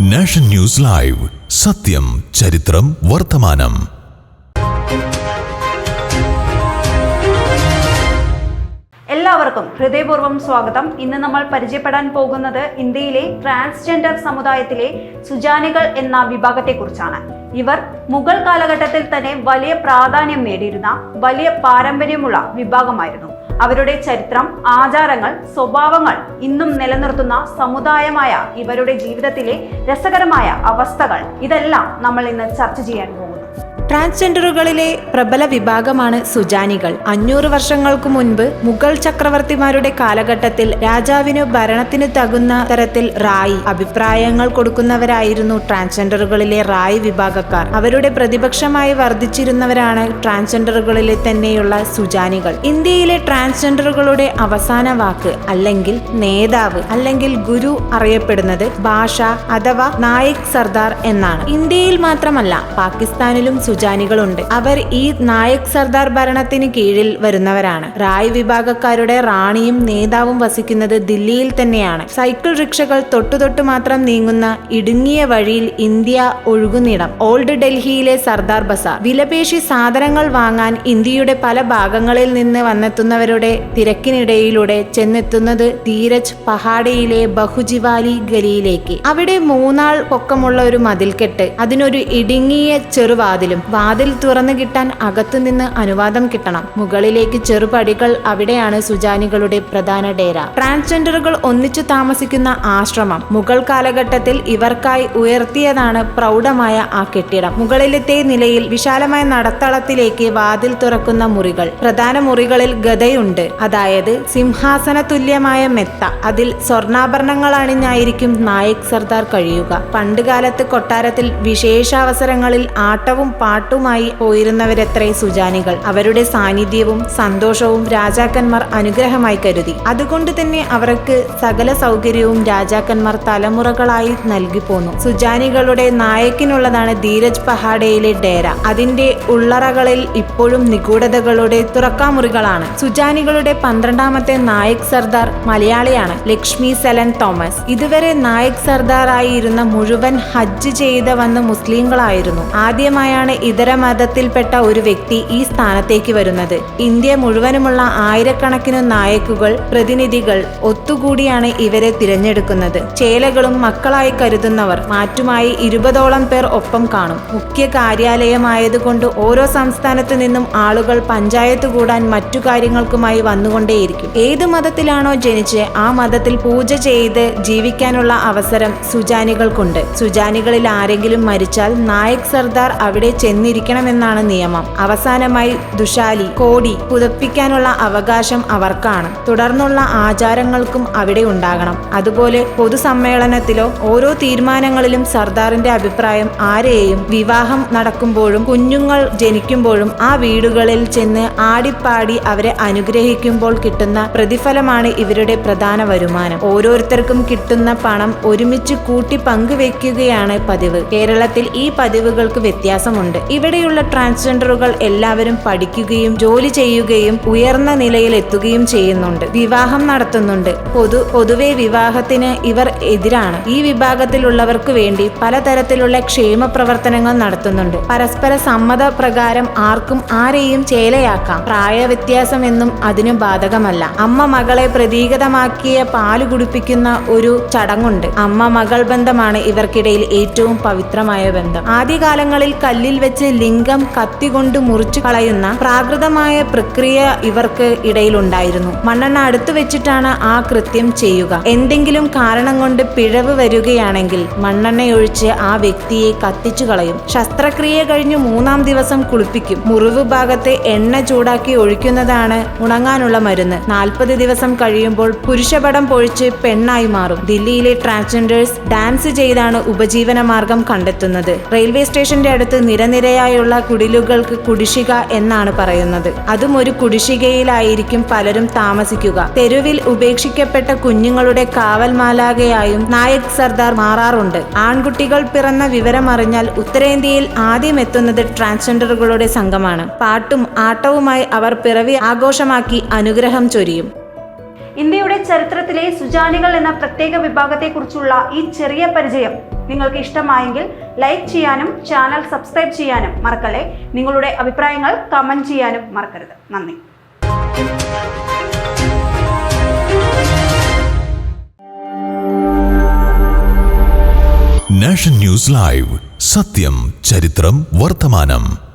Nation news live. സത്യം ചരിത്രം വർത്തമാനം. എല്ലാവർക്കും ഹൃദയപൂർവം സ്വാഗതം. ഇന്ന് നമ്മൾ പരിചയപ്പെടാൻ പോകുന്നത് ഇന്ത്യയിലെ ട്രാൻസ്ജെൻഡർ സമുദായത്തിലെ സുജാനികൾ എന്ന വിഭാഗത്തെക്കുറിച്ചാണ്. ഇവർ മുഗൾ കാലഘട്ടത്തിൽ തന്നെ വലിയ പ്രാധാന്യം നേടിയിരുന്ന വലിയ പാരമ്പര്യമുള്ള വിഭാഗമായിരുന്നു. അവരുടെ ചരിത്രം ആചാരങ്ങൾ സ്വഭാവങ്ങൾ ഇന്നും നിലനിർത്തുന്ന സമുദായമായ ഇവരുടെ ജീവിതത്തിലെ രസകരമായ അവസ്ഥകൾ. ഇതെല്ലാം നമ്മൾ ഇന്ന് ചർച്ച ചെയ്യാൻ പോകുന്നു. ട്രാൻസ്ജെൻഡറുകളിലെ പ്രബല വിഭാഗമാണ് സുജാനികൾ. അഞ്ഞൂറ് വർഷങ്ങൾക്ക് മുൻപ് മുഗൾ ചക്രവർത്തിമാരുടെ കാലഘട്ടത്തിൽ രാജാവിന് ഭരണത്തിന് തകുന്ന തരത്തിൽ റായി അഭിപ്രായങ്ങൾ കൊടുക്കുന്നവരായിരുന്നു ട്രാൻസ്ജെൻഡറുകളിലെ റായി വിഭാഗക്കാർ. അവരുടെ പ്രതിപക്ഷമായി വർദ്ധിച്ചിരുന്നവരാണ് ട്രാൻസ്ജെൻഡറുകളിലെ തന്നെയുള്ള സുജാനികൾ. ഇന്ത്യയിലെ ട്രാൻസ്ജെൻഡറുകളുടെ അവസാന വാക്ക് അല്ലെങ്കിൽ നേതാവ് അല്ലെങ്കിൽ ഗുരു അറിയപ്പെടുന്നത് ഭാഷ അഥവാ നായിക് സർദാർ എന്നാണ്. ഇന്ത്യയിൽ മാത്രമല്ല പാകിസ്ഥാനിലും സുജാനികളുണ്ട് അവർ ഈ നായക് സർദാർ ഭരണത്തിന് കീഴിൽ വരുന്നവരാണ്. റായ് വിഭാഗക്കാരുടെ റാണിയും നേതാവും വസിക്കുന്നത് ദില്ലിയിൽ തന്നെയാണ്. സൈക്കിൾ റിക്ഷകൾ തൊട്ടുതൊട്ട് മാത്രം നീങ്ങുന്ന ഇടുങ്ങിയ വഴിയിൽ ഇന്ത്യ ഒഴുകുന്നിടം. ഓൾഡ് ഡൽഹിയിലെ സർദാർ ബസാർ. വിലപേശി സാധനങ്ങൾ വാങ്ങാൻ ഇന്ത്യയുടെ പല ഭാഗങ്ങളിൽ നിന്ന് വന്നെത്തുന്നവരുടെ തിരക്കിനിടയിലൂടെ ചെന്നെത്തുന്നത് ധീരജ് പഹാഡയിലെ ബഹുജിവാലി ഗലിയിലേക്ക്. അവിടെ മൂന്നാൾ പൊക്കമുള്ള ഒരു മതിൽക്കെട്ട്. അതിനൊരു ഇടുങ്ങിയ ചെറുവാതിലും വാതിൽ തുറന്നു കിട്ടാൻ അകത്തുനിന്ന് അനുവാദം കിട്ടണം. മുകളിലേക്ക് ചെറുപടികൾ അവിടെയാണ് സുജാനികളുടെ പ്രധാന ഡേര. ട്രാൻസ്ജെൻഡറുകൾ ഒന്നിച്ചു താമസിക്കുന്ന ആശ്രമം. മുഗൾ കാലഘട്ടത്തിൽ ഇവർക്കായി ഉയർത്തിയതാണ് പ്രൗഢമായ ആ കെട്ടിടം. മുകളിലത്തെ നിലയിൽ വിശാലമായ നടത്തളത്തിലേക്ക് വാതിൽ തുറക്കുന്ന മുറികൾ. പ്രധാന മുറികളിൽ ഗതയുണ്ട് അതായത് സിംഹാസന തുല്യമായ മെത്ത. അതിൽ സ്വർണാഭരണങ്ങൾ അണിഞ്ഞായിരിക്കും നായക് സർദാർ കഴിയുക. പണ്ടുകാലത്ത് കൊട്ടാരത്തിൽ വിശേഷാവസരങ്ങളിൽ ആട്ടവും പാട്ടുമായി പോയിരുന്നവരത്രേ സുജാനികൾ. അവരുടെ സാന്നിധ്യവും സന്തോഷവും രാജാക്കന്മാർ അനുഗ്രഹമായി കരുതി. അതുകൊണ്ട് തന്നെ അവർക്ക് സകല സൗകര്യവും രാജാക്കന്മാർ തലമുറകളായി നൽകി പോന്നു. സുജാനികളുടെ നായക്കിനുള്ളതാണ് ധീരജ് പഹാഡയിലെ ഡേര. അതിന്റെ ഉള്ളറകളിൽ ഇപ്പോഴും നിഗൂഢതകളുടെ തുറക്കാമുറികളാണ്. സുജാനികളുടെ പന്ത്രണ്ടാമത്തെ നായക് സർദാർ മലയാളിയാണ് ലക്ഷ്മി സെലൻ തോമസ്. ഇതുവരെ നായക് സർദാറായിരുന്ന മുഴുവൻ ഹജ്ജ് ചെയ്ത വന്ന മുസ്ലിങ്ങളായിരുന്നു. ആദ്യമായാണ് ഇതര മതത്തിൽപ്പെട്ട ഒരു വ്യക്തി ഈ സ്ഥാനത്തേക്ക് വരുന്നത്. ഇന്ത്യ മുഴുവനുമുള്ള ആയിരക്കണക്കിന് നായക്കുകൾ പ്രതിനിധികൾ ഒത്തുകൂടിയാണ് ഇവരെ തിരഞ്ഞെടുക്കുന്നത്. ചേലകളും മക്കളായി കരുതുന്നവർ മാറ്റുമായി ഇരുപതോളം പേർ ഒപ്പം കാണും. മുഖ്യ കാര്യാലയമായതുകൊണ്ട് ഓരോ സംസ്ഥാനത്തു നിന്നും ആളുകൾ പഞ്ചായത്ത് കൂടാൻ മറ്റു കാര്യങ്ങൾക്കുമായി വന്നുകൊണ്ടേയിരിക്കും. ഏത് മതത്തിലാണോ ജനിച്ച് ആ മതത്തിൽ പൂജ ചെയ്ത് ജീവിക്കാനുള്ള അവസരം സുജാനികൾക്കുണ്ട്. സുജാനികളിൽ ആരെങ്കിലും മരിച്ചാൽ നായക് സർദാർ അവിടെ ചെന്നിരിക്കണമെന്നാണ് നിയമം. അവസാനമായി ദുഷാലി കോടി പുതപ്പിക്കാനുള്ള അവകാശം അവർക്കാണ്. തുടർന്നുള്ള ആചാരങ്ങൾക്കും അവിടെ ഉണ്ടാകണം. അതുപോലെ പൊതുസമ്മേളനത്തിലോ ഓരോ തീരുമാനങ്ങളിലും സർദാറിന്റെ അഭിപ്രായം ആരെയും വിവാഹം നടക്കുമ്പോഴും കുഞ്ഞുങ്ങൾ ജനിക്കുമ്പോഴും ആ വീടുകളിൽ ചെന്ന് ആടിപ്പാടി അവരെ അനുഗ്രഹിക്കുമ്പോൾ കിട്ടുന്ന പ്രതിഫലമാണ് ഇവരുടെ പ്രധാന വരുമാനം. ഓരോരുത്തർക്കും കിട്ടുന്ന പണം ഒരുമിച്ച് കൂട്ടി പങ്കുവെക്കുകയാണ് പതിവ്. കേരളത്തിൽ ഈ പതിവുകൾക്ക് വ്യത്യാസമുണ്ട്. ഇവിടെയുള്ള ട്രാൻസ്ജെൻഡറുകൾ എല്ലാവരും പഠിക്കുകയും ജോലി ചെയ്യുകയും ഉയർന്ന നിലയിൽ എത്തുകയും ചെയ്യുന്നുണ്ട്. വിവാഹം നടത്തുന്നുണ്ട്. പൊതു പൊതുവെ വിവാഹത്തിന് ഇവർ എതിരാണ്. ഈ വിഭാഗത്തിലുള്ളവർക്ക് വേണ്ടി പലതരത്തിലുള്ള ക്ഷേമ പ്രവർത്തനങ്ങൾ നടത്തുന്നുണ്ട്. പരസ്പര സമ്മത പ്രകാരം ആർക്കും ആരെയും ചേലയാക്കാം. പ്രായ വ്യത്യാസം എന്നും അതിനു ബാധകമല്ല. അമ്മ മകളെ പ്രതീകതമാക്കിയ പാൽ കുടിപ്പിക്കുന്ന ഒരു ചടങ്ങുണ്ട്. അമ്മ മകൾ ബന്ധമാണ് ഇവർക്കിടയിൽ ഏറ്റവും പവിത്രമായ ബന്ധം. ആദ്യകാലങ്ങളിൽ കല്ലിൽ വെച്ച് ലിംഗം കത്തികൊണ്ട് മുറിച്ചു കളയുന്ന പ്രാകൃതമായ പ്രക്രിയ ഇവർക്ക് ഇടയിലുണ്ടായിരുന്നു. മണ്ണെണ്ണ അടുത്തു വെച്ചിട്ടാണ് ആ കൃത്യം ചെയ്യുക. എന്തെങ്കിലും കാരണം കൊണ്ട് പിഴവ് വരികയാണെങ്കിൽ മണ്ണെണ്ണയൊഴിച്ച് ആ വ്യക്തിയെ കത്തിച്ചു കളയും. ശസ്ത്രക്രിയ കഴിഞ്ഞ് മൂന്നാം ദിവസം കുളിപ്പിക്കും. മുറിവ് ഭാഗത്തെ എണ്ണ ചൂടാക്കി ഒഴിക്കുന്നതാണ് ഉണങ്ങാനുള്ള മരുന്ന്. നാൽപ്പത് ദിവസം കഴിയുമ്പോൾ പുരുഷപടം പൊഴിച്ച് പെണ്ണായി മാറും. ദില്ലിയിലെ ട്രാൻസ്ജെൻഡേഴ്സ് ഡാൻസ് ചെയ്താണ് ഉപജീവന മാർഗം കണ്ടെത്തുന്നത്. റെയിൽവേ സ്റ്റേഷന്റെ അടുത്ത് നിരനിരയായുള്ള കുടിലുകൾക്ക് കുടിശിക എന്നാണ് പറയുന്നത്. അതും ഒരു കുടിശികയിലായിരിക്കും പലരും താമസിക്കുക. തെരുവിൽ ഉപേക്ഷിക്കപ്പെട്ട കുഞ്ഞുങ്ങളുടെ കാവൽ മാലാകയായും നായക് സർദാർ മാറാറുണ്ട്. ആൺകുട്ടികൾ പിറന്ന വിവരമറിഞ്ഞാൽ ഉത്തരേന്ത്യയിൽ ആദ്യം എത്തുന്നത് ട്രാൻസ്ജെൻഡറുകളുടെ സംഘമാണ്. പാട്ടും ആട്ടവുമായി അവർ പിറവി ആഘോഷമാക്കി അനുഗ്രഹം ചൊരിയും. ഇന്ത്യയുടെ ചരിത്രത്തിലെ സുജാനികൾ എന്ന പ്രത്യേക വിഭാഗത്തെക്കുറിച്ചുള്ള ഈ ചെറിയ പരിചയം നിങ്ങൾക്ക് ഇഷ്ടമായെങ്കിൽ ലൈക്ക് ചെയ്യാനും ചാനൽ സബ്സ്ക്രൈബ് ചെയ്യാനും മറക്കല്ലേ? നിങ്ങളുടെ അഭിപ്രായങ്ങൾ കമന്റ് ചെയ്യാനും മറക്കരുത്. നന്ദി. നാഷൻ ന്യൂസ് ലൈവ് സത്യം ചരിത്രം വർത്തമാനം.